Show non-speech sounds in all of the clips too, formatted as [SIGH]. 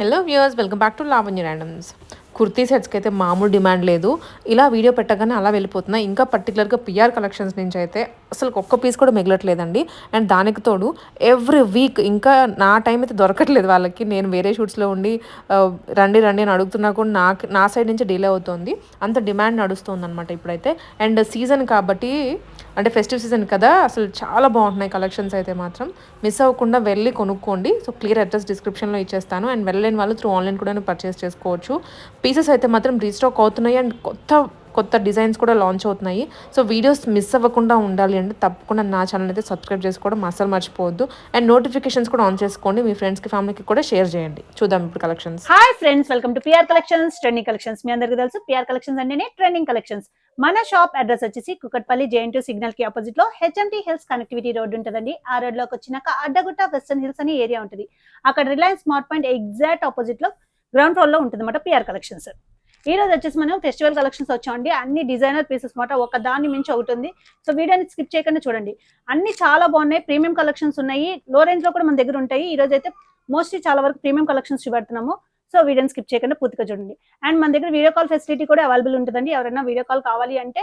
Hello viewers welcome back to Lavanya randoms kurti సెట్స్కి అయితే మామూలు demand లేదు ఇలా వీడియో పెట్టగానే అలా వెళ్ళిపోతున్నాయి ఇంకా పర్టికులర్గా పిఆర్ కలెక్షన్స్ నుంచి అయితే అసలు ఒక్క పీస్ కూడా మిగలట్లేదండి అండ్ దానికి తోడు ఎవ్రీ వీక్ ఇంకా నా టైం అయితే దొరకట్లేదు వాళ్ళకి నేను వేరే షూట్స్లో ఉండి రండి రండి అని అడుగుతున్నా కూడా నాకు నా సైడ్ నుంచి డిలే అవుతుంది అంత డిమాండ్ నడుస్తుంది అనమాట ఇప్పుడైతే అండ్ సీజన్ కాబట్టి అంటే ఫెస్టివ్ సీజన్ కదా అసలు చాలా బాగుంటున్నాయి కలెక్షన్స్ అయితే మాత్రం. మిస్ అవ్వకుండా వెళ్ళి కొనుక్కోండి. సో క్లియర్ అడ్రస్ డిస్క్రిప్షన్లో ఇచ్చేస్తాను. అండ్ వెళ్ళలేని వాళ్ళు త్రూ ఆన్లైన్ కూడా పర్చేస్ చేసుకోవచ్చు. పీసెస్ అయితే మాత్రం రీస్టాక్ అవుతున్నాయి. అండ్ కొత్త కొత్త డిజైన్స్ కూడా లాంచ్ అవుతున్నాయి. సో వీడియోస్ మిస్ అవ్వకుండా ఉండాలి అంటే తప్పకుండా నా ఛానల్ అయితే సబ్స్క్రైబ్ చేసుకోవడం అసలు మర్చిపోవద్దు. అండ్ నోటిఫికేషన్స్ కూడా ఆన్ చేసుకోండి. మీ ఫ్రెండ్స్కి ఫ్యామిలీకి కూడా షేర్ చేయండి. చూద్దాం ఇప్పుడు collections hi friends welcome to PR collections trending collections మీ అందరికీ తెలుసు. పిఆర్ కలెక్షన్స్ అంటేనే ట్రెండింగ్ కలెక్షన్స్ మన షాప్ అడ్రస్ వచ్చేసి కుకట్పల్లి జేఎన్ సిగ్నల్కి ఆపోజిట్లో హెచ్ఎంటీ హిల్స్ కనెక్టివిటీ రోడ్ ఉంటుందండి. ఆ రోడ్లోకి వచ్చినాక అడ్డగుట్ట వెస్టర్న్ హిల్స్ అనే ఏరియా ఉంటుంది. అక్కడ రిలయన్స్ స్మార్ట్ పాయింట్ ఎగ్జాక్ట్ ఆపోజిట్లో గ్రౌండ్ ఫ్లోర్లో ఉంటుంది అన్నమాట పిఆర్ కలెక్షన్స్ ఈ రోజు వచ్చేసి మనం ఫెస్టివల్ కలెక్షన్స్ వచ్చామండి. అన్ని డిజైనర్ పీసెస్ మాట ఒక దాని మించి ఒకటి ఉంది. సో వీడియోని స్కిప్ చేయకుండా చూడండి. అన్ని చాలా బాగున్నాయి. ప్రీమియం కలెక్షన్స్ ఉన్నాయి. లో రేంజ్లో కూడా మన దగ్గర ఉంటాయి. ఈ రోజు అయితే మోస్ట్లీ చాలా వరకు ప్రీమియం కలెక్షన్స్ చూపెడుతున్నాము. సో వీడియోని స్కిప్ చేయకుండా పూర్తిగా చూడండి. అండ్ మన దగ్గర వీడియో కాల్ ఫెసిలిటీ కూడా అవైలబుల్ ఉంటుందండి. ఎవరైనా వీడియో కాల్ కావాలి అంటే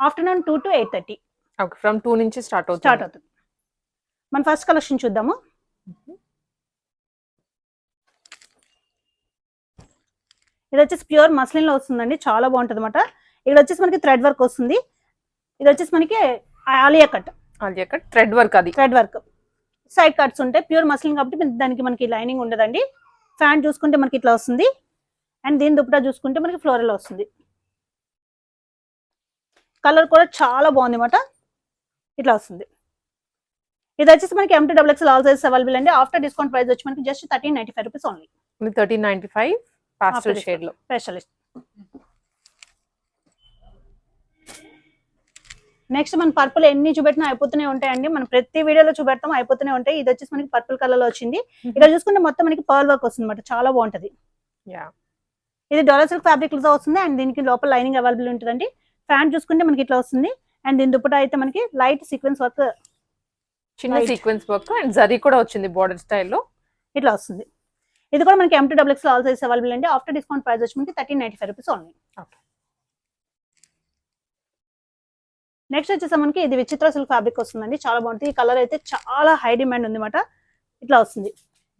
afternoon two to eight thirty okay from two నుంచి స్టార్ట్ అవుతుంది. స్టార్ట్ అవుతుంది. మన ఫస్ట్ కలెక్షన్ చూద్దాము. ఇది వచ్చేసి ప్యూర్ మస్లిన్లో వస్తుందండి. చాలా బాగుంటుంది అనమాట ఇది వచ్చేసి మనకి థ్రెడ్ వర్క్ వస్తుంది. ఇది వచ్చేసి మనకి ఆలియా కట్. అది అక్కడ థ్రెడ్ వర్క్ అది. Thread work. సైడ్ కట్స్ ఉంటాయి ప్యూర్ మస్లిన్ కాబట్టి దానికి మనకి లైనింగ్ ఉండదండి. ఫ్యాన్ చూసుకుంటే మనకి ఇట్లా వస్తుంది. అండ్ దీని దుప్పటా చూసుకుంటే మనకి ఫ్లోరల్ వస్తుంది. కలర్ కూడా చాలా బాగుంది అనమాట ఇట్లా వస్తుంది. ఇది వచ్చేసి మనకి M to double XL all sizes available అండి. ఆఫ్టర్ డిస్కౌంట్ ప్రైస్ వచ్చి మనకి just thirteen ninety five rupees only thirteen ninety five pastel షేడ్లో స్పెషలిస్ట్. నెక్స్ట్ మన పర్పుల్ ఎన్ని చూపెట్టినా అయిపోతూనే ఉంటాయండి. మనం ప్రతి వీడియోలో చూపెడతాం అయిపోతూనే ఉంటాయి. ఇది వచ్చేసి మనకి పర్పుల్ కలర్లో వచ్చింది ఇక్కడ చూసుకుంటే మొత్తం మనకి పర్ల్ వర్క్ వస్తుంది అనమాట చాలా బాగుంటది. ఇది డొలర్ సిల్క్ ఫ్యాబ్రిక్తో వస్తుంది. అండ్ దీనికి లోపల లైనింగ్ అవైలబుల్ ఉంటుందండి. ఫ్యాన్ చూసుకుంటే మనకి ఇట్లా వస్తుంది. అండ్ దీని దుప్పట అయితే మనకి లైట్ సీక్వెన్స్ వర్క్ చిన్న. సీక్వెన్స్ వర్క్ అండ్ జరీ కూడా వచ్చింది బార్డర్ స్టైల్లో. ఇట్లా వస్తుంది. ఇది కూడా మనకి M to double X all size available అండి. ఆఫ్టర్ డిస్కౌంట్ ప్రైస్ వచ్చి మనకి thirteen ninety five rupees only. Next వచ్చేసి మనకి ఇది విచిత్ర సిల్క్ ఫ్యాబ్రిక్ వస్తుందండి. చాలా బాగుంటుంది. ఈ కలర్ అయితే చాలా హై డిమాండ్ ఉంది అనమాట ఇట్లా వస్తుంది.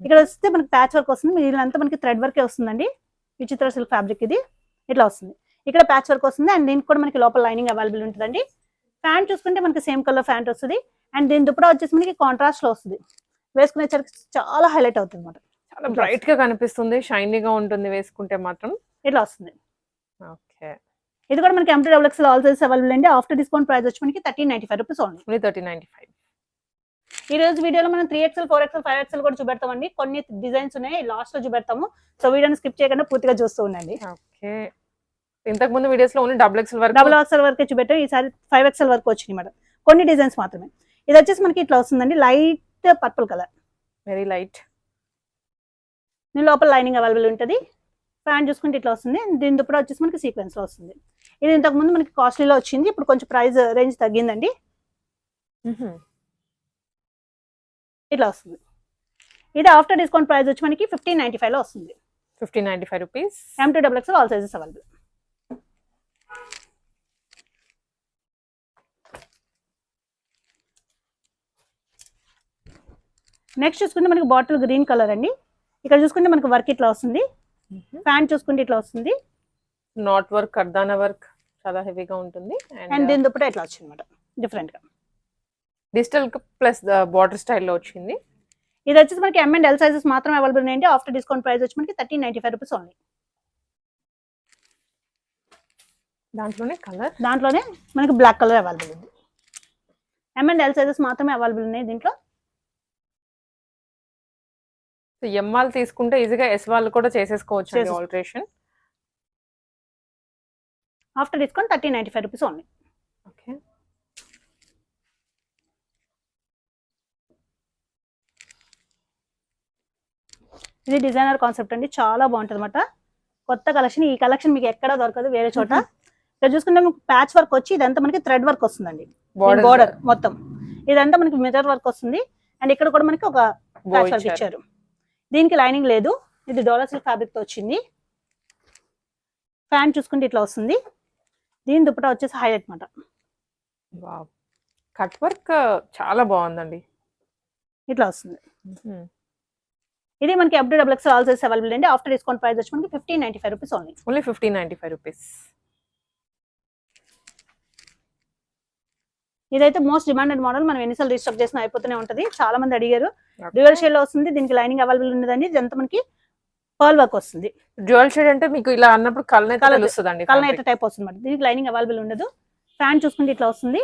ఇక్కడ వస్తే మనకి ప్యాచ్ వర్క్ వస్తుంది. మిగిలినంతా మనకి థ్రెడ్ వర్కే వస్తుందండి. విచిత్ర సిల్క్ ఫ్యాబ్రిక్ ఇది. ఇట్లా వస్తుంది. ఇక్కడ ప్యాచ్ వర్క్ వస్తుంది. అండ్ దీనికి కూడా మనకి లోపల లైనింగ్ అవైలబుల్ ఉంటుందండి. ప్యాంట్ చూసుకుంటే మనకి సేమ్ కలర్ ప్యాంట్ వస్తుంది. అండ్ దీని దుప్పటా వచ్చేసి మనకి కాంట్రాస్ట్లో వస్తుంది. వేసుకునేసరికి చాలా హైలైట్ అవుతుంది అనమాట చాలా బ్రైట్గా కనిపిస్తుంది షైనీగా ఉంటుంది వేసుకుంటే మాత్రం. ఇట్లా వస్తుంది. ఓకే. ఇది కూడా మనకి M to double XL all sizes available అండి. ఆఫ్టర్ డిస్కౌంట్ ప్రైస్ వచ్చి మనకి thirteen ninety five rupees only only thirty ninety five ఈ రోజు వీడియోలో మనం three XL four XL five XL కూడా చూపెడతామండి. కొన్ని డిజైన్స్ ఉన్నాయి లాస్ట్లో చూపెడతాము. సో వీడియోని స్కిప్ చేయకుండా పూర్తిగా చూస్తూ ఉండండి. ఓకే. ఇంతకు ముందు వీడియోస్లో ఓన్లీ డబుల్ ఎక్స్ఎల్ వరకు డబుల్ ఎక్స్ఎల్ వరకే చూపెట్టాం. ఈసారి ఫైవ్ ఎక్స్ఎల్ వరకు వచ్చినాయి మేడం. కొన్ని డిజైన్స్ మాత్రమే. ఇది వచ్చేసి మనకి ఇట్లా వస్తుందండి. Light purple colour very light దీని లోపల లైనింగ్ అవైలబుల్ ఉంటుంది. ప్యాంట్ చూసుకుంటే ఇట్లా వస్తుంది. దీని దుప్పట వచ్చేసి మనకి సీక్వెన్స్లో వస్తుంది. ఇది ఇంతకు ముందు మనకి కాస్ట్లీలో వచ్చింది. ఇప్పుడు కొంచెం ప్రైస్ రేంజ్ తగ్గిందండి. ఇట్లా వస్తుంది. ఇది ఆఫ్టర్ డిస్కౌంట్ ప్రైస్ వచ్చి మనకి ఫిఫ్టీన్ నైన్టీ ఫైవ్లో వస్తుంది. Fifteen ninety five rupees M to double X all sizes available next చూసుకుంటే మనకి బాటిల్ గ్రీన్ కలర్ అండి. ఇక్కడ చూసుకుంటే మనకి వర్క్ ఇట్లా వస్తుంది. ప్యాంట్ చూసుకుంటే ఇట్లా వస్తుంది. నాట్ వర్క్ కర్దానా వర్క్ చాలా హెవీగా ఉంటుంది. అండ్ అండ్ దీని దుప్పట ఇట్లా వచ్చింది అనమాట డిఫరెంట్గా డిజిటల్ ప్లస్ బార్డర్ స్టైల్లో వచ్చింది. ఇది వచ్చేసి మనకి ఎం అండ్ ఎల్ సైజెస్ మాత్రం అవైలబుల్ ఉన్నాయండి. ఆఫ్టర్ డిస్కౌంట్ ప్రైస్ వచ్చి మనకి thirteen ninety five rupees only దాంట్లోనే కలర్ దాంట్లోనే మనకి బ్లాక్ కలర్ అవైలబుల్ ఉంది. ఎం అండ్ ఎల్ సైజెస్ మాత్రమే అవైలబుల్ ఉన్నాయి దీంట్లో. ఎం వాళ్ళు తీసుకుంటే ఈజీగా ఎస్ వాళ్ళు కూడా చేసేసుకోవచ్చు చేసేసుకో- alteration after discount thirteen ninety five rupees only okay ఇది డిజైనర్ కాన్సెప్ట్ అండి. చాలా బాగుంటుంది అనమాట కొత్త కలెక్షన్ ఈ కలెక్షన్ మీకు ఎక్కడ దొరకదు వేరే చోట. ఇక్కడ చూసుకుంటే మీకు ప్యాచ్ వర్క్ వచ్చి ఇదంతా మనకి థ్రెడ్ వర్క్ వస్తుందండి. బార్డర్ బోర్డర్ మొత్తం. ఇదంతా మనకి మిర్రర్ వర్క్ వస్తుంది. అండ్ ఇక్కడ కూడా మనకి ఒక ప్యాచ్ వర్క్ ఇచ్చారు. దీనికి లైనింగ్ లేదు. ఇది డోలా సిల్క్ ఫ్యాబ్రిక్తో వచ్చింది. ఫ్యాన్ చూసుకుంటే ఇట్లా వస్తుంది. దీని దుప్పటా వచ్చేసి హైలైట్ మాట. వావ్. కట్ వర్క్ చాలా బాగుందండి. ఇట్లా వస్తుంది. ఇది మనకి F D double X all size available అండి. ఆఫ్టర్ డిస్కౌంట్ ప్రైస్ వచ్చి మనకి fifteen ninety five rupees only only fifteen ninety five rupees ఇదైతే మోస్ట్ డిమాండెడ్ మోడల్. మనం ఎన్నిసార్లు రీస్టాక్ చేసినా అయిపోతూనే ఉంటుంది. చాలా మంది అడిగారు డ్యూయల్ షేడ్లో వస్తుంది. దీనికి లైనింగ్ అవైలబుల్ ఉన్నదండి. ఇదంతా మనకి పర్ల్ వర్క్ వస్తుంది. డ్యూయల్ షేడ్ అంటే మీకు ఇలా అన్నప్పుడు కలర్ తెలుస్తుందండి కలర్ అయితే టైప్ వస్తుంది దీనికి లైనింగ్ అవైలబుల్ ఉండదు. ఫ్యాన్ చూసుకుంటే ఇట్లా వస్తుంది.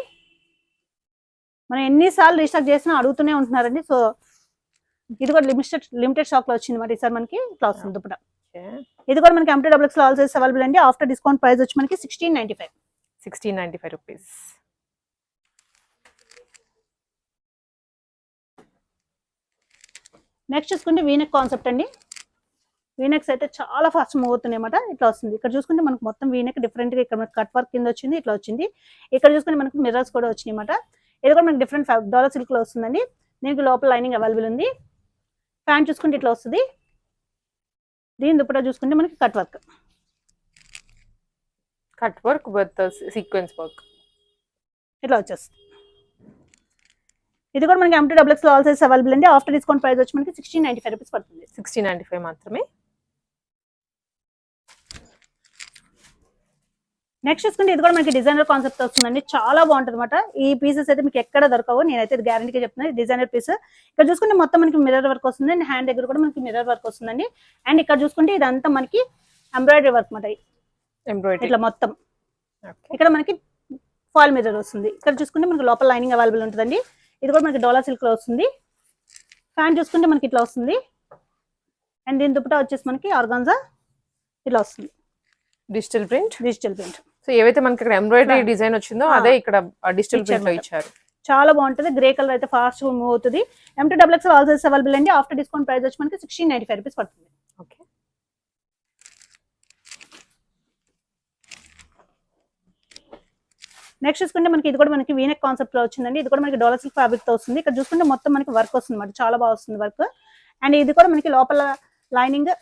మనం ఎన్నిసార్లు రీస్టాక్ చేసినా అడుగుతూనే ఉంటున్నారండి. సో ఇది కూడా లిమిటెడ్ లిమిటెడ్ స్టాక్లో వచ్చింది మరి ఈసారి మనకి ఇట్లా వస్తుంది దుప్పట. ఇది కూడా మనకి M to double X all size available అండి. ఆఫ్టర్ డిస్కౌంట్ ప్రైస్ వచ్చి మనకి sixteen ninety five sixteen ninety five rupees next చూసుకుంటే వీనెక్ కాన్సెప్ట్ అండి. వీనెక్స్ అయితే చాలా ఫాస్ట్ మూవ్ అవుతున్నాయి అన్నమాట ఇట్లా వస్తుంది. ఇక్కడ చూసుకుంటే మనకు మొత్తం వీనెక్ డిఫరెంట్గా ఇక్కడ మనకి కట్ వర్క్ కింద వచ్చింది ఇట్లా వచ్చింది. ఇక్కడ చూసుకుంటే మనకు మిర్రర్స్ కూడా వచ్చినాయి అన్నమాట ఇది కూడా మనకి డిఫరెంట్ డాలర్ సిల్క్లో వస్తుందండి. దీనికి లోపల లైనింగ్ అవైలబుల్ ఉంది. ఫ్యాన్ చూసుకుంటే ఇట్లా వస్తుంది. దీని దుప్పటా చూసుకుంటే మనకి cut work cut work with sequence work ఇట్లా వచ్చేస్తుంది. ఇది కూడా మనకి M to double X all size available అండి. ఆఫ్టర్ డిస్కౌంట్ ప్రైస్ వచ్చి మనకి సిక్స్టీన్ నైన్టీ ఫైవ్ రూపీస్ పడుతుంది. సిక్స్టీన్ నైంటీ ఫైవ్ మాత్రమే. నెక్స్ట్ చూసుకుంటే ఇది కూడా మనకి డిజైనర్ కాన్సెప్ట్ వస్తుందండి. చాలా బాగుంటుంది అనమాట ఈ పీసెస్ అయితే మీకు ఎక్కడ దొరకవు. నేనైతే గ్యారంటీగా చెప్తున్నాను డిజైనర్ పీస్ ఇక్కడ చూసుకుంటే మొత్తం మనకి మిర్రర్ వర్క్ వస్తుంది. అండ్ హ్యాండ్ దగ్గర కూడా మనకి మిర్రర్ వర్క్ వస్తుందండి. అండ్ ఇక్కడ చూసుకుంటే ఇదంతా మనకి ఎంబ్రాయిడరీ వర్క్ అనమాట ఎంబ్రాయిడరీ ఇట్లా మొత్తం. ఇక్కడ మనకి ఫాల్ మిర్రర్ వస్తుంది. ఇక్కడ చూసుకుంటే మనకి లోపల లైనింగ్ అవైలబుల్ ఉంటుందండి. ఇది కూడా మనకి డోలా సిల్క్లో వస్తుంది. ఫ్యాన్ చూసుకుంటే మనకి ఇట్లా వస్తుంది. అండ్ దీని దుప్పటా వచ్చేసి మనకి ఆర్గాన్జా ఇట్లా వస్తుంది. Digital print digital print so ఏవైతే మనకి ఇక్కడ ఎంబ్రాయిడరీ. డిజైన్ వచ్చిందో ఆ. అదే ఇక్కడ డిజిటల్ ప్రింట్లో. ఇచ్చారు. చాలా బాగుంటుంది. గ్రే కలర్ అయితే ఫాస్ట్ మూవ్ అవుతుంది. M to double X all size available అండి. ఆఫ్టర్ డిస్కౌంట్ ప్రైస్ వచ్చి మనకి సిక్స్టీన్ నైన్టీ ఫైవ్ రూపీస్ పడుతుంది. నెక్స్ట్ చూసుకుంటే మనకి ఇది కూడా మనకి వీనెక్ కాన్సెప్ట్లో వచ్చిందండి. ఇది కూడా మనకి డోలర్ సిల్క్ ఫ్యాబ్రిక్తో వస్తుంది. ఇక్కడ చూసుకుంటే మొత్తం మనకి వర్క్ వస్తుంది అనమాట చాలా బాగా వస్తుంది వర్క్ అండ్ ఇది కూడా మనకి లోపల లైనింగ్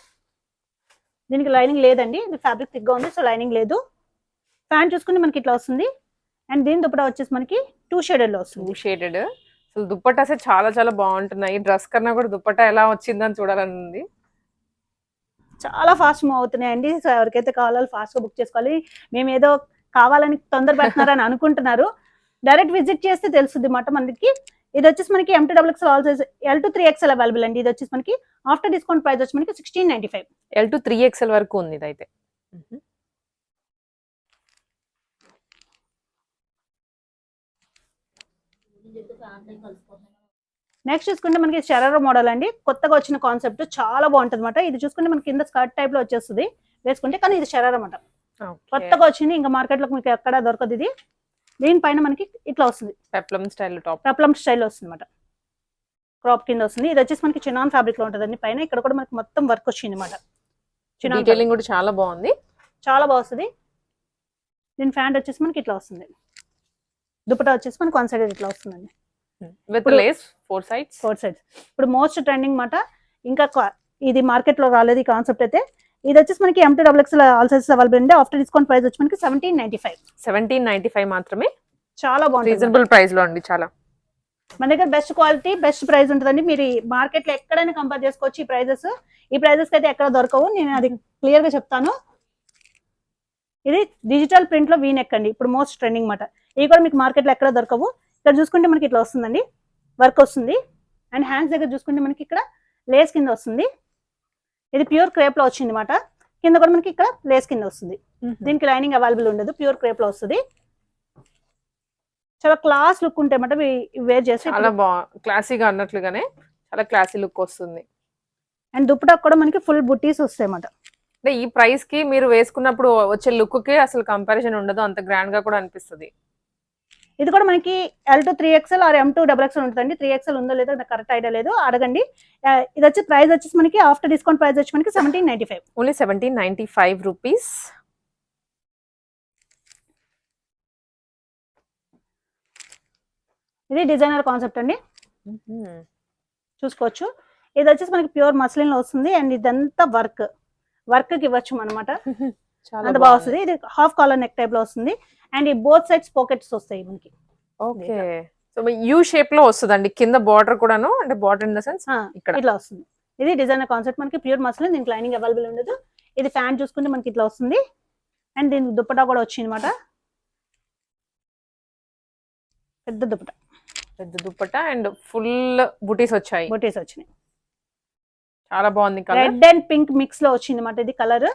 దీనికి లైనింగ్ లేదండి. ఇది ఫ్యాబ్రిక్ థిక్గా ఉంది సో లైనింగ్ లేదు. ఫ్యాన్ చూసుకుంటే మనకి ఇట్లా వస్తుంది. అండ్ దీని దుప్పటా వచ్చేసి మనకి టూ షేడెడ్లో వస్తుంది. షేడెడ్ అసలు దుప్పట్టా అసలు చాలా చాలా బాగుంటున్నాయి. డ్రెస్ కన్నా కూడా దుప్పట్టా ఎలా వచ్చిందని చూడాలని ఉంది చాలా ఫాస్ట్ మూవ్ అవుతున్నాయండి. సో ఎవరికైతే కావాలో ఫాస్ట్గా బుక్ చేసుకోవాలి. మేము ఏదో కావాలని తొందర పెడుతున్నారని అనుకుంటున్నారు. డైరెక్ట్ విజిట్ చేస్తే తెలుస్తుంది మాట మనకి ఇది వచ్చేసి మనకి M to double X all size L to three XL available అండి. ఇది వచ్చేసి మనకి ఆఫ్టర్ డిస్కౌంట్ ప్రైస్ వచ్చి మనకి sixteen ninety five L to three XL వరకు ఉంది ఇదైతే. నెక్స్ట్ చూసుకుంటే మనకి షరారా మోడల్ అండి. కొత్తగా వచ్చిన కాన్సెప్ట్ చాలా బాగుంటుంది అనమాట ఇది చూసుకుంటే మనకి కింద స్కర్ట్ టైప్లో వచ్చేస్తుంది. వేసుకుంటే కానీ ఇది షరారా అన్నమాట కొత్తగా వచ్చింది ఇంకా మార్కెట్లో మీకు ఎక్కడ దొరకదు ఇది. దీనిపైన మనకి ఇట్లా వస్తుంది. Peplum style top. Peplum style వస్తుంది అనమాట క్రాప్ కింద వస్తుంది. ఇది వచ్చేసి మనకి చినాన్ ఫ్యాబ్రిక్లో ఉంటుందండి. పైన ఇక్కడ కూడా మనకి మొత్తం వర్క్ వచ్చింది అనమాట చినాన్ డీటెయిలింగ్ కూడా చాలా బాగుంది. చాలా బాగా వస్తుంది. దీని ఫ్యాంట్ వచ్చేసి మనకి ఇట్లా వస్తుంది. దుపట్టా వచ్చేసి మనకి వన్ సైడ్ ఇట్లా వస్తుందండి. With lace four sides four sides ఇప్పుడు మోస్ట్ ట్రెండింగ్ మాట ఇంకా ఇది మార్కెట్లో రాలేదు ఈ కాన్సెప్ట్ అయితే. ఇది వచ్చేసి మనకి M to double X all sizes available అండి ఆఫ్టర్ డిస్కౌంట్ ప్రైస్ వచ్చి మనకి seventeen ninety five seventeen ninety five మాత్రమే. చాలా బాగుంటుంది. రీజనబుల్ ప్రైస్లో అండి చాలా. మన దగ్గర బెస్ట్ క్వాలిటీ బెస్ట్ ప్రైస్ ఉంటుందండి. మీరు మార్కెట్లో ఎక్కడైనా కంపేర్ చేసుకోవచ్చు ఈ ప్రైజెస్ ఈ ప్రైజెస్ అయితే ఎక్కడ దొరకవు. నేను అది క్లియర్గా చెప్తాను. ఇది డిజిటల్ ప్రింట్లో వీనెక్ అండి. ఇప్పుడు మోస్ట్ ట్రెండింగ్ మాట. ఇవి కూడా మీకు మార్కెట్లో ఎక్కడ దొరకవు. ఇక్కడ చూసుకుంటే మనకి ఇట్లా వస్తుందండి. వర్క్ వస్తుంది. అండ్ హ్యాండ్స్ దగ్గర చూసుకుంటే మనకి ఇక్కడ లేస్ కింద వస్తుంది. ఇది ప్యూర్ క్రేప్లో వచ్చింది మాట. కింద కూడా మనకి ఇక్కడ లేస్ కింద వస్తుంది. దీనికి లైనింగ్ అవైలబుల్ ఉండదు. ప్యూర్ క్రేప్లో వస్తుంది. చాలా క్లాస్ లుక్ ఉంటాయి మాట వేర్ చేస్తే చాలా బా క్లాసీగా అన్నట్లుగానే చాలా క్లాసీ లుక్ వస్తుంది. అండ్ దుప్పటా కూడా మనకి ఫుల్ బుట్టీస్ వస్తాయి అన్నమాట అంటే ఈ ప్రైస్కి మీరు వేసుకున్నప్పుడు వచ్చే లుక్కి అసలు కంపారిజన్ ఉండదు. అంత గ్రాండ్గా కూడా అనిపిస్తుంది. ఇది కూడా మనకి L to three XL or M to double XL ఉంటుందండి. త్రీ ఎక్స్ఎల్ ఉందో లేదో నాకు కరెక్ట్ ఐడియా లేదు. అడగండి. ఇది వచ్చి ప్రైస్ వచ్చేసి మనకి ఆఫ్టర్ డిస్కౌంట్ ప్రైస్ వచ్చి మనకి seventeen ninety five only seventeen ninety five rupees ఇది డిజైనర్ కాన్సెప్ట్ అండి. చూసుకోవచ్చు. ఇది వచ్చేసి మనకి ప్యూర్ మస్లిన్లో వస్తుంది. అండ్ ఇదంతా వర్క్ వర్క్కి ఇవ్వచ్చు అనమాట [LAUGHS] అంత బాగా వస్తుంది ఇది హాఫ్ కాలర్ నెక్ టైప్లో వస్తుంది. అండ్ ఈ బోత్ సైడ్స్ పాకెట్స్ వస్తాయి మనకి. ఓకే. సో యూ షేప్లో వస్తుందండి. కింద బార్డర్ కూడాను అంటే బార్డర్ ఇన్ ద సెన్స్ ఇక్కడ. ఇట్లా వస్తుంది. ఇది డిజైనర్ కాన్సెప్ట్ మనకి. ప్యూర్ మస్లిన్ దీనికి లైనింగ్ అవైలబుల్ ఉండదు. ఇది ఫ్యాన్ చూసుకుంటే మనకి ఇట్లా వస్తుంది. అండ్ దీనికి దుప్పటా కూడా వచ్చింది అనమాట పెద్ద దుప్పటా. పెద్ద దుప్పట అండ్ ఫుల్ బుటీస్ వచ్చాయి. బొటీస్ వచ్చినాయి. చాలా బాగుంది రెడ్ అండ్ పింక్ మిక్స్లో వచ్చింది అనమాట ఇది కలర్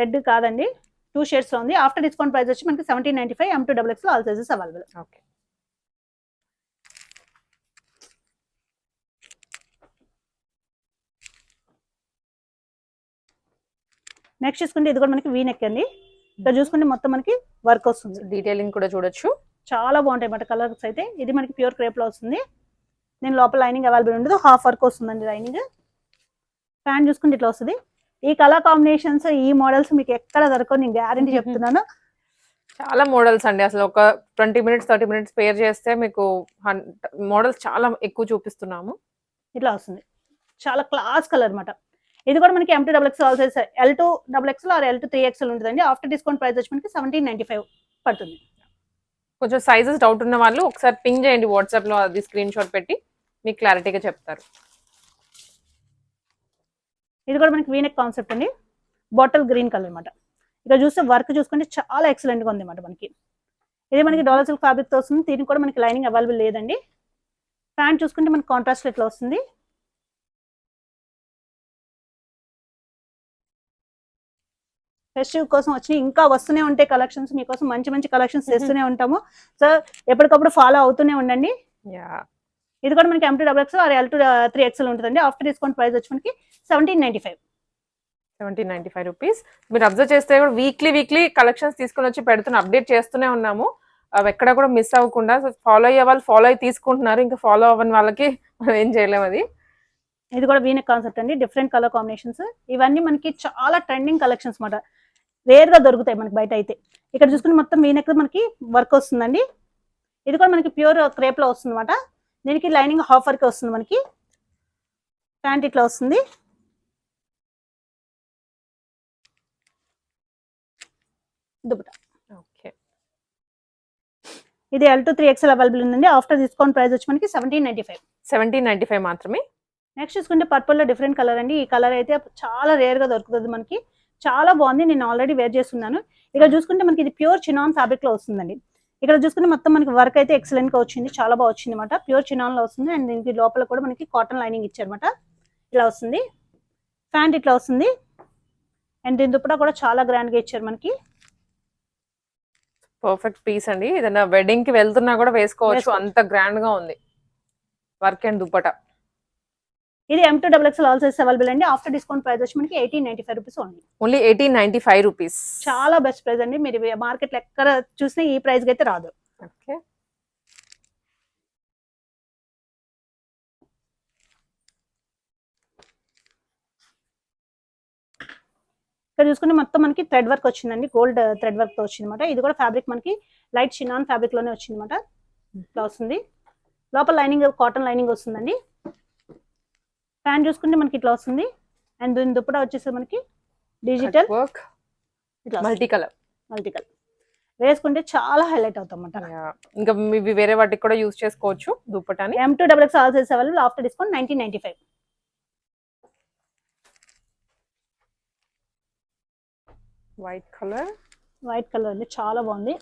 రెడ్ కాదండి. టూ షేడ్స్లో ఉంది. ఆఫ్టర్ డిస్కౌంట్ ప్రైస్ వచ్చి మనకి seventeen ninety five M to double ఎక్స్లో all sizes available okay next చూసుకుంటే ఇది కూడా మనకి వీ నెక్ అండి. ఇక్కడ చూసుకుంటే మొత్తం మనకి వర్క్ వస్తుంది. డీటెయిలింగ్ కూడా చూడొచ్చు. చాలా బాగుంటాయి అన్నమాట కలర్స్ అయితే. ఇది మనకి ప్యూర్ క్రేప్లో వస్తుంది. దీని లోపల లైనింగ్ అవైలబుల్ ఉండదు. హాఫ్ వర్క్ వస్తుందండి లైనింగ్ ఫ్యాన్ చూసుకుంటే ఇట్లా వస్తుంది. ఈ కలర్ కాంబినేషన్స్ ఈ మోడల్స్ మీకు ఎక్కడ దొరకవు నేను గ్యారంటీ చెప్తున్నాను. చాలా మోడల్స్ అండి. అసలు ఒక twenty minutes thirty minutes pair చేస్తే మీకు మోడల్స్ చాలా ఎక్కువ చూపిస్తున్నాము. ఇట్లా వస్తుంది. చాలా క్లాస్ కలర్ అన్నమాట. ఇది కూడా మనకి M to double X also L to double XL or L to three XL ఉంటుందండి. ఆఫ్టర్ డిస్కౌంట్ ప్రైస్ వచ్చి మనకి సెవెంటీన్ నైన్టీ ఫైవ్ పడుతుంది. కొంచెం సైజెస్ డౌట్ ఉన్న వాళ్ళు ఒకసారి పింగ్ చేయండి వాట్సాప్లో అది స్క్రీన్ షాట్ పెట్టి మీకు క్లారిటీగా చెప్తారు. ఇది కూడా మనకి వీనెక్ కాన్సెప్ట్ అండి. బాటిల్ గ్రీన్ కలర్ అన్నమాట. ఇక్కడ చూస్తే వర్క్ చూసుకుంటే చాలా ఎక్సలెంట్గా ఉంది అన్నమాట మనకి. ఇది మనకి డాలర్ సిల్క్ ఫ్యాబ్రిక్తో వస్తుంది. దీనికి కూడా మనకి లైనింగ్ అవైలబుల్ లేదండి. ప్యాంట్ చూసుకుంటే మనకి కాంట్రాస్ట్ ఇట్లా వస్తుంది. ఫెస్టివ్ కోసం వచ్చి ఇంకా వస్తూనే ఉంటాయి కలెక్షన్స్ మీకోసం మంచి మంచి కలెక్షన్స్ తెస్తూనే ఉంటాము. సో ఎప్పటికప్పుడు ఫాలో అవుతూనే ఉండండి. యా ఇది కూడా మనకి M to double X or L to three XL ఉంటుందండి. ఆఫ్టర్ డిస్కౌంట్ ప్రైస్ వచ్చి మనకి seventeen ninety five seventeen ninety five rupees మీరు అబ్జర్వ్ చేస్తే కూడా వీక్లీ వీక్లీ కలెక్షన్స్ తీసుకొని వచ్చి పెడుతున్న అప్డేట్ చేస్తూనే ఉన్నాము. అవి ఎక్కడ కూడా మిస్ అవ్వకుండా ఫాలో అయ్యే వాళ్ళు ఫాలో అయ్యి తీసుకుంటున్నారు. ఇంకా ఫాలో అవ్వని వాళ్ళకి మనం ఏం చేయలేము అది. ఇది కూడా వీనెక్ కాన్సెప్ట్ అండి. డిఫరెంట్ కలర్ కాంబినేషన్స్ ఇవన్నీ మనకి చాలా ట్రెండింగ్ కలెక్షన్స్ అన్నమాట. రేర్గా దొరుకుతాయి మనకి బయట అయితే. ఇక్కడ చూసుకుంటే మొత్తం వీనెక్ మనకి వర్క్ వస్తుందండి. ఇది కూడా మనకి ప్యూర్ క్రేప్లో వస్తుంది అనమాట దీనికి లైనింగ్ హాఫ్ వర్క్ వస్తుంది మనకి. ప్యాంట్ ఇట్లా వస్తుంది. దుపట ఓకే. ఇది L to three XL available ఉందండి. ఆఫ్టర్ డిస్కౌంట్ ప్రైస్ వచ్చి మనకి seventeen ninety five seventeen ninety five మాత్రమే? నెక్స్ట్ చూసుకుంటే పర్పుల్లో డిఫరెంట్ కలర్ అండి. ఈ కలర్ అయితే చాలా రేర్గా దొరుకుతుంది మనకి. చాలా బాగుంది. నేను ఆల్రెడీ వేర్ చేస్తున్నాను. ఇక్కడ చూసుకుంటే మనకి ఇది ప్యూర్ చినాన్ ఫ్యాబ్రిక్లో వస్తుందండి. ఇక్కడ చూసుకుంటే మొత్తం మనకి వర్క్ అయితే ఎక్సలెంట్గా వచ్చింది. చాలా బాగా వచ్చింది అనమాట ప్యూర్ చినాన్లో వస్తుంది. అండ్ దీనికి లోపల కూడా మనకి కాటన్ లైనింగ్ ఇచ్చారన్నమాట. ఇలా వస్తుంది. ప్యాంట్ ఇట్లా వస్తుంది. అండ్ దీని దుప్పటా కూడా చాలా గ్రాండ్గా ఇచ్చారు మనకి. పర్ఫెక్ట్ పీస్ అండి. ఏదైనా వెడ్డింగ్కి వెళ్తున్నా కూడా వేసుకోవచ్చు. వేసుకోవచ్చు. అంత గ్రాండ్గా ఉంది. Work and dupatta. ఇది M to double XL all size available అండి. ఆఫ్టర్ డిస్కౌంట్ ప్రైస్ వచ్చి మనకి eighteen ninety five rupees only only eighteen ninety five rupees చాలా బెస్ట్ ప్రైస్ అండి. మీరు మార్కెట్లో ఎక్కడ చూసినా ఈ ప్రైస్ అయితే రాదు. ఓకే ఇక్కడ చూసుకుంటే మొత్తం మనకి థ్రెడ్ వర్క్ వచ్చిందండి. గోల్డ్ థ్రెడ్ వర్క్తో వచ్చింది అనమాట ఇది కూడా ఫ్యాబ్రిక్ మనకి లైట్ షినాన్ ఫ్యాబ్రిక్లోనే వచ్చింది అనమాట ఇట్లా వస్తుంది లోపల లైనింగ్ కాటన్ లైనింగ్ వస్తుందండి. ప్యాంట్ చూసుకుంటే మనకి ఇట్లా వస్తుంది. అండ్ దీని దుప్పట వచ్చేసి మనకి డిజిటల్ వర్క్ ఇట్లా మల్టీ కలర్ మల్టికల్ వేసుకుంటే చాలా హైలైట్ అవుతాం అనమాట ఇంకా ఇవి వేరే వాటికి కూడా యూస్ చేసుకోవచ్చు దుప్పటాని. M to double X all size available after discount nineteen ninety five white colour white colour అండి చాలా బాగుంది.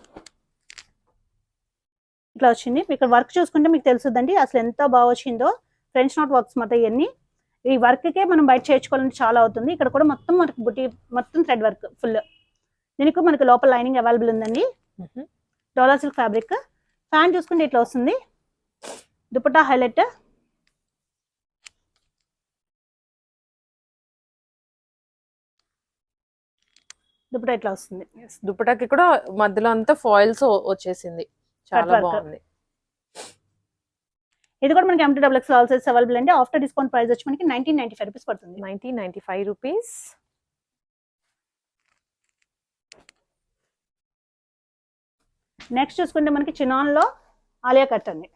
ఇట్లా వచ్చింది. ఇక్కడ వర్క్ చూసుకుంటే మీకు తెలుసుదండి అసలు ఎంత బాగా వచ్చిందో. ఫ్రెంచ్ నాట్ వర్క్స్ మాట ఇవన్నీ. ఈ వర్క్కే మనం బయట చేర్చుకోవాలంటే చాలా అవుతుంది. ఇక్కడ కూడా మొత్తం మనకి బుట్టి మొత్తం థ్రెడ్ వర్క్ ఫుల్ దీనికి మనకి లోపల లైనింగ్ అవైలబుల్ ఉందండి. డోలా సిల్క్ ఫ్యాబ్రిక్ ఫ్యాన్ చూసుకుంటే ఇట్లా వస్తుంది. దుపట్టా హైలైట్ దుపట్టా ఇట్లా వస్తుంది. దుప్పటాకి కూడా మధ్యలో అంతా ఫాయిల్స్ వచ్చేసింది. చాలా. బాగుంది. ఇది కూడా మనకి M to double X all size available అండి. ఆఫ్టర్ డిస్కౌంట్ ప్రైస్ వచ్చి మనకి నైన్టీన్ నైన్టీ ఫైవ్ రూపీస్ పడుతుంది. Nineteen ninety five rupees next చూసుకుంటే మనకి చినాన్లో ఆలియా కట్ అండి.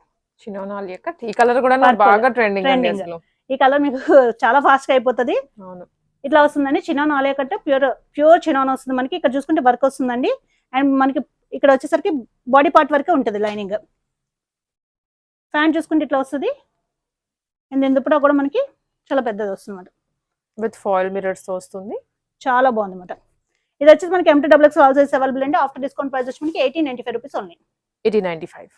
చిన్నోనాల్ యొక్క ఈ కలర్ కూడా. బాగా ట్రెండింగ్. అసలు. ఈ కలర్ మీకు చాలా ఫాస్ట్గా అయిపోతుంది. అవును. ఇట్లా వస్తుందండి. Chinon Alia cut pure pure chinon వస్తుంది మనకి. ఇక్కడ చూసుకుంటే వర్క్ వస్తుందండి. అండ్ మనకి ఇక్కడ వచ్చేసరికి బాడీ పార్ట్ వరకే ఉంటుంది లైనింగ్ ఫ్యాన్ చూసుకుంటే ఇట్లా వస్తుంది. అండ్ ఎందుకు కూడా మనకి చాలా పెద్దది వస్తుంది విత్ ఫాయిల్ మిరర్స్తో వస్తుంది. చాలా బాగుంది అన్నమాట ఇది వచ్చేసి మనకి M to double X all size available అండి. ఆఫ్టర్ డిస్కౌంట్ ప్రైస్ వచ్చి మనకి eighteen ninety five rupees only eighty ninety five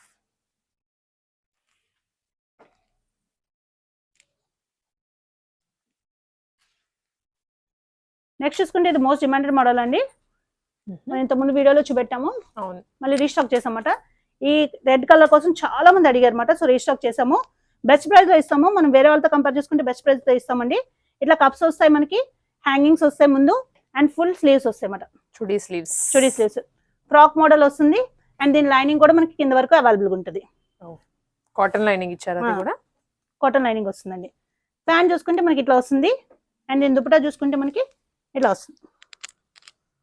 next చూసుకుంటే ఇది మోస్ట్ డిమాండెడ్ మోడల్ అండి. మనం ఇంత ముందు వీడియోలో చూపెట్టాము. అవును. మళ్ళీ రీస్టాక్ చేసామట ఈ రెడ్ కలర్ కోసం చాలా మంది అడిగారు అనమాట సో రీస్టాక్ చేసాము బెస్ట్ ప్రైస్లో ఇస్తాము. మనం వేరే వాళ్ళతో కంపేర్ చేసుకుంటే బెస్ట్ ప్రైస్లో ఇస్తామండి. ఇట్లా కప్స్ వస్తాయి మనకి హ్యాంగింగ్స్ వస్తాయి ముందు అండ్ ఫుల్ స్లీవ్స్ వస్తాయి అన్నమాట. Chudi sleeves. Chudi sleeves. Frock model వస్తుంది అండ్ దీని లైనింగ్ కూడా మనకి కింద వరకు అవైలబుల్ ఉంటుంది. కాటన్ లైనింగ్ ఇచ్చారు. కూడా? కాటన్ లైనింగ్ వస్తుందండి. ప్యాంట్ చూసుకుంటే మనకి ఇట్లా వస్తుంది అండ్ దీని దుపట్టా చూసుకుంటే మనకి ఇట్లా వస్తుంది.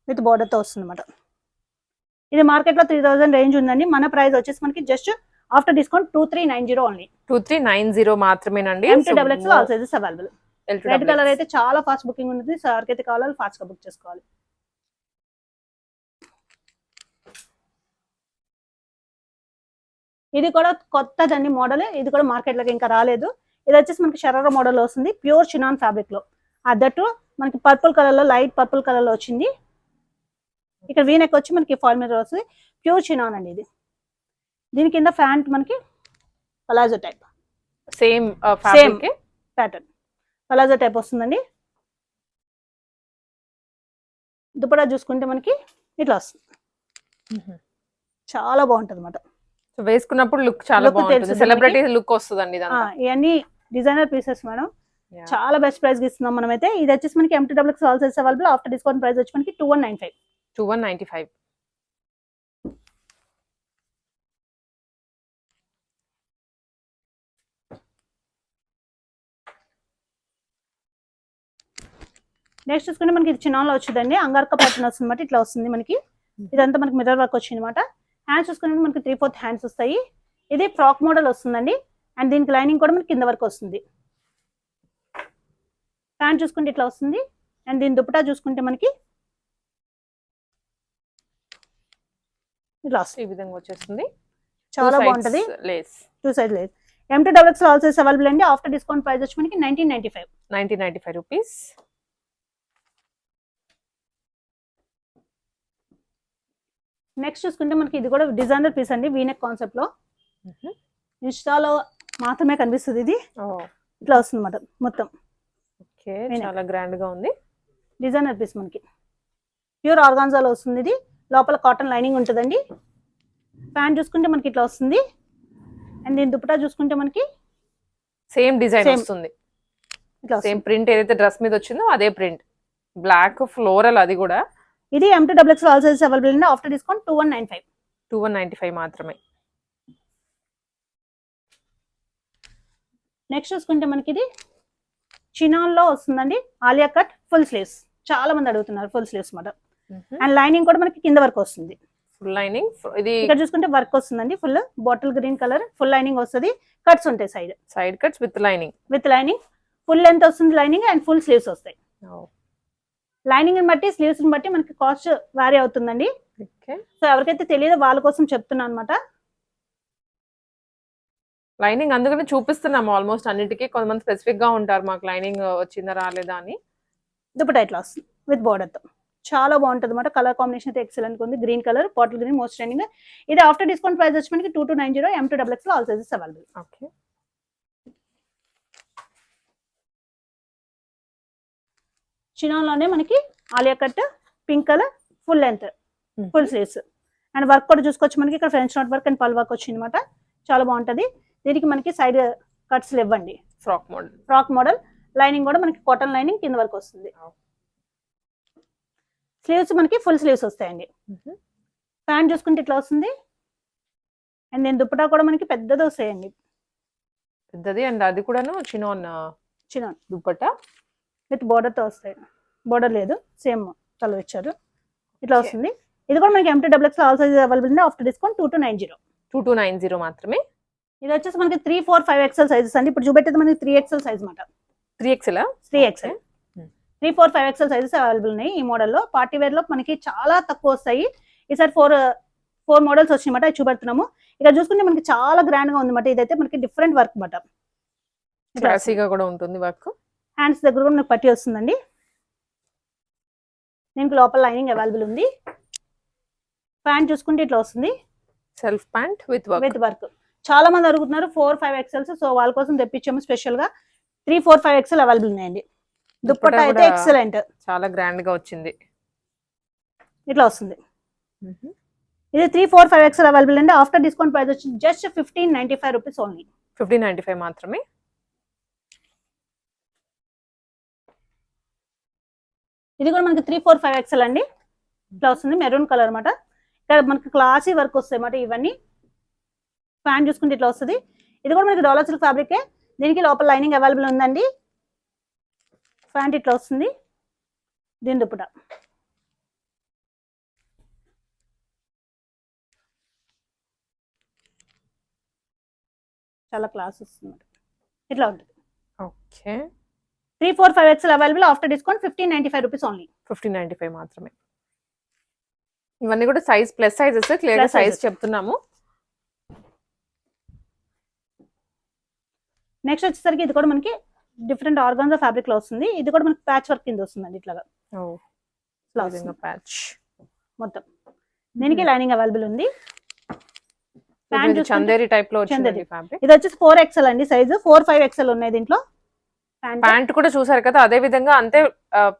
విత్ బార్డర్తో వస్తుంది అనమాట ఇది మార్కెట్లో త్రీ థౌసండ్ రేంజ్ ఉందండి. మన ప్రైస్ వచ్చేసి మనకి just after discount two three nine zero only two three nine zero మాత్రమేనండి. M to double X all sizes available red colour అయితే చాలా ఫాస్ట్ బుకింగ్ ఉంటుంది సో ఎవరికైతే కావాలో ఫాస్ట్గా బుక్ చేసుకోవాలి. ఇది కూడా కొత్తదండి మోడల్. ఇది కూడా మార్కెట్లోకి ఇంకా రాలేదు. ఇది వచ్చేసి మనకి షరారా మోడల్ వస్తుంది. ప్యూర్ చినాన్ ఫ్యాబ్రిక్లో. అదట్టు మనకి పర్పుల్ కలర్లో లైట్ పర్పుల్ కలర్లో వచ్చింది. ఇక్కడ వీనెక్ వచ్చి మనకి ఫాల్ మీద వస్తుంది ప్యూర్ చినాన్ అండి ఇది. దీని కింద ఫ్యాంట్ మనకి palazzo type. Same fabric pattern. Palazzo type వస్తుందండి. దుపటా చూసుకుంటే మనకి ఇట్లా వస్తుంది. చాలా బాగుంటుంది అనమాట వేసుకున్నప్పుడు లుక్ చాలా బాగుంటుంది. సెలబ్రిటీ లుక్ వస్తుందండి ఇవన్నీ డిజైనర్ పీసెస్ మేడం. చాలా బెస్ట్ ప్రైస్ ఇస్తున్నాం మనం అయితే ఇది వచ్చేసి మనకి M to double all size available after discount price వచ్చి మనకి two one nine five two one ninety five next చూసుకుంటే మనకి ఇది చిన్నలో వచ్చిందండి. అంగార్క ప్యాటర్న్ వస్తుంది అనమాట ఇట్లా వస్తుంది మనకి. ఇదంతా మనకి మిర్రర్ వర్క్ వచ్చింది అనమాట హ్యాండ్స్ చూసుకుంటే మనకి త్రీ ఫోర్త్ హ్యాండ్స్ వస్తాయి. ఇది ఫ్రాక్ మోడల్ వస్తుందండి. అండ్ దీనికి లైనింగ్ కూడా మనకి కింద వరకు వస్తుంది. ప్యాంట్ చూసుకుంటే ఇట్లా వస్తుంది. అండ్ దీని దుపటా చూసుకుంటే మనకి వస్తుంది ఈ విధంగా వచ్చేస్తుంది. చాలా బాగుంటది. లేస్ టూ సైడ్ లేదు M to double X all size available అండి. ఆఫ్టర్ డిస్కౌంట్ ప్రైస్ వచ్చి మనకి nineteen ninety five nineteen ninety five rupees next చూసుకుంటే మనకి ఇది కూడా డిజైనర్ పీస్ అండి. వీనెక్ కాన్సెప్ట్లో. ఇన్స్టాలో మాత్రమే కనిపిస్తుంది ఇది. ఇట్లా వస్తుంది అన్నమాట మొత్తం. చాలా గ్రాండ్గా ఉంది. డిజైనర్ పీస్ మనకి. ప్యూర్ ఆర్గాన్జాలో వస్తుంది ఇది. లోపల కాటన్ లైనింగ్ ఉంటుందండి. ప్యాంట్ చూసుకుంటే మనకి ఇట్లా వస్తుంది. అండ్ దీని దుపట్టా చూసుకుంటే మనకి సేమ్ డిజైన్. వస్తుంది. ఇట్లా సేమ్ ప్రింట్ ఏదైతే డ్రెస్ మీద వచ్చిందో అదే ప్రింట్ బ్లాక్ ఫ్లోరల్ అది కూడా. ఇది M to double X all size available అండి. After discount two one nine five two one ninety five మాత్రమే. నెక్స్ట్ చూసుకుంటే మనకి ఇది చినాన్లో వస్తుందండి. ఆలియా కట్ ఫుల్ స్లీవ్స్ చాలా మంది అడుగుతున్నారు ఫుల్ స్లీవ్స్ మాట అండ్ లైనింగ్ కూడా మనకి కింద వరకు వస్తుంది. ఫుల్ లైనింగ్ ఇది ఇక్కడ చూసుకుంటే వర్క్ వస్తుందండి full bottle green colour full lining వస్తుంది. కట్స్ ఉంటాయి side side cuts with lining with lining full length వస్తుంది లైనింగ్ అండ్ ఫుల్ స్లీవ్స్ వస్తాయి. లైనింగ్ని బట్టి స్లీవ్స్ని బట్టి మనకి కాస్ట్ వ్యారీ అవుతుందండి. సో ఎవరికైతే తెలియదో వాళ్ళ కోసం చెప్తున్నాను అనమాట లైనింగ్ అందుకనే చూపిస్తున్నాము ఆల్మోస్ట్ అన్నిటికీ. కొంతమంది స్పెసిఫిక్గా ఉంటారు మాకు లైనింగ్ వచ్చిందా రాలేదా అని. దుపట్టా ఇట్లా వస్తుంది విత్ బార్డర్తో. చాలా బాగుంటుంది అనమాట కలర్ కాంబినేషన్ అయితే ఎక్సలెంట్ ఉంది. Green colour bottle green most trending ఇది ఆఫ్టర్ డిస్కౌంట్ ప్రైస్ వచ్చి మనకి two two nine zero M to double X all sizes available okay చినాలోనే మనకి Alia cut pink colour full length. Full sleeves and work కూడా చూసుకోవచ్చు మనకి. ఇక్కడ French knot work and pearl work వచ్చింది అనమాట చాలా బాగుంటది. దీనికి మనకి సైడ్ కట్స్ ఇవ్వండి frock model frock model lining కూడా మనకి కాటన్ లైనింగ్ కింద వరకు వస్తుంది. స్లీవ్స్ మనకి ఫుల్ స్లీవ్స్ వస్తాయండి. ప్యాంట్ చూసుకుంటే ఇట్లా వస్తుంది? అండ్ నేను దుప్పటా కూడా మనకి పెద్దది వస్తాయండి. పెద్దది అండ్ అది కూడాను చిన్న చిన్న. దుప్పట విత్తో వస్తాయి. బోర్డర్ లేదు సేమ్ కలర్ ఇచ్చారు ఇట్లా వస్తుంది. ఇది కూడా మనకి M to double X all size available ఉంది after discount two two nine zero two two nine zero మాత్రమే? ఇది వచ్చేసి మనకి three four five XL sizes అండి. ఇప్పుడు చూపెట్టేది మనకి త్రీ ఎక్సెల్ సైజ్ మాట three XL three XL. Three four five XL sizes available ఉన్నాయి ఈ మోడల్లో పార్టీ వేర్లో మనకి చాలా తక్కువ వస్తాయి. ఈసారి ఫోర్ ఫోర్ మోడల్స్ వచ్చినాయన్నమాట అవి చూపెడుతున్నాము. ఇక్కడ చూసుకుంటే మనకి చాలా గ్రాండ్గా ఉందన్నమాట. ఇదైతే మనకి డిఫరెంట్ వర్క్ అనమాట క్లాసీగా కూడా ఉంటుంది వర్క్ హ్యాండ్స్ దగ్గర కూడా మనకి పట్టి వస్తుందండి. దీనికి లోపల లైనింగ్ అవైలబుల్ ఉంది. ప్యాంట్ చూసుకుంటే ఇట్లా వస్తుంది. Self pant with work with work చాలా మంది అడుగుతున్నారు ఫోర్ ఫైవ్ ఎక్సెల్స్ సో వాళ్ళ కోసం తెప్పించాము స్పెషల్గా. Three four five XL available ఉన్నాయండి. దుప్పట్టా అయితే ఎక్సలెంట్ చాలా గ్రాండ్గా వచ్చింది. ఇట్లా వస్తుంది. ఇది three four five XL available అండి. ఆఫ్టర్ డిస్కౌంట్ ప్రైస్ వచ్చి just fifteen ninety five rupees only fifteen ninety five మాత్రమే. ఇది కూడా మనకి త్రీ ఫోర్ ఫైవ్ ఎక్స్ఎల్ అండి. ఇట్లా వస్తుంది. మెరూన్ కలర్ అన్నమాట. ఇక్కడ మనకి క్లాసీ వర్క్ వస్తాయి అన్నమాట ఇవన్నీ. ఫ్యాన్ చూసుకుంటే ఇట్లా వస్తుంది. ఇది కూడా మనకి డాలర్ సిల్క్ ఫ్యాబ్రికే దీనికి లోపల లైనింగ్ అవైలబుల్ ఉందండి. ఫ్యాంట్ ఇట్లా వస్తుంది. దీని దుప్పట. చాలా క్లాస్ వస్తుంది. ఇట్లా ఉంటుంది. Okay. Three four five XL available after discount fifteen ninety five rupees only. Fifteen ninety five మాత్రమే. ఇవన్నీ కూడా size plus sizes clear size. చెప్తున్నాము. నెక్స్ట్ వచ్చేసరికి ఇది కూడా మనకి డిఫరెంట్ ఆర్గాన్స్ ఫ్యాబ్రిక్లో వస్తుంది. ఇది కూడా మనకి ప్యాచ్ వర్క్ కింద వస్తుందండి ఇట్లాగా. ప్యాచ్. మొత్తం. దీనికి లైనింగ్ అవైలబుల్ ఉంది. చందేరి టైప్లో చందేరి. ఇది వచ్చేసి ఫోర్ ఎక్స్ఎల్ అండి. సైజ్ ఫోర్ ఫైవ్ ఎక్స్ఎల్ ఉన్నాయి దీంట్లో. ప్యాంట్ ప్యాంట్ కూడా చూసారు కదా అదే విధంగా అంతే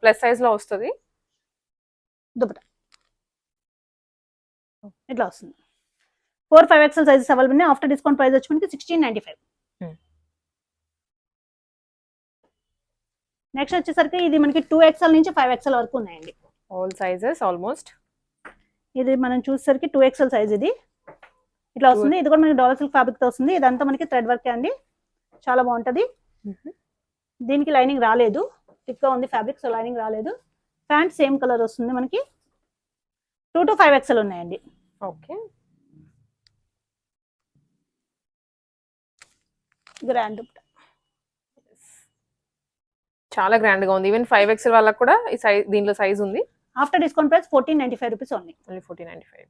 ప్లస్ సైజ్లో వస్తుంది. దుపట ఇట్లా వస్తుంది. Four five XL sizes available ఉన్నాయి. ఆఫ్టర్ డిస్కౌంట్ ప్రైస్ వచ్చి మనకి సిక్స్టీన్ నైన్టీ ఫైవ్ నెక్స్ట్ వచ్చేసరికి ఇది మనకి టూ ఎక్స్ఎల్ నుంచి ఫైవ్ ఎక్స్ఎల్ వరకు ఉన్నాయండి. ఆల్ సైజెస్ ఆల్మోస్ట్ ఇది మనం చూసేసరికి టూ ఎక్స్ఎల్ సైజ్ ఇది. ఇట్లా వస్తుంది. ఇది కూడా మనకి డాలర్ సిల్క్ ఫ్యాబ్రిక్తో వస్తుంది. ఇదంతా మనకి థ్రెడ్ వర్క్ అండి. చాలా బాగుంటది. దీనికి లైనింగ్ రాలేదు. థిక్గా ఉంది ఫ్యాబ్రిక్ సో లైనింగ్ రాలేదు. ప్యాంట్ సేమ్ కలర్ వస్తుంది మనకి. టూ టు ఫైవ్ ఎక్స్ఎల్ ఉన్నాయండి. ఓకే గ్రాండ్ చాలా గ్రాండ్గా ఉంది. ఈవెన్ ఫైవ్ ఎక్స్ వాళ్ళకి కూడా ఈ సైజ్ దీనిలో సైజ్ ఉంది. After discount price fourteen ninety five rupees only only forty ninety five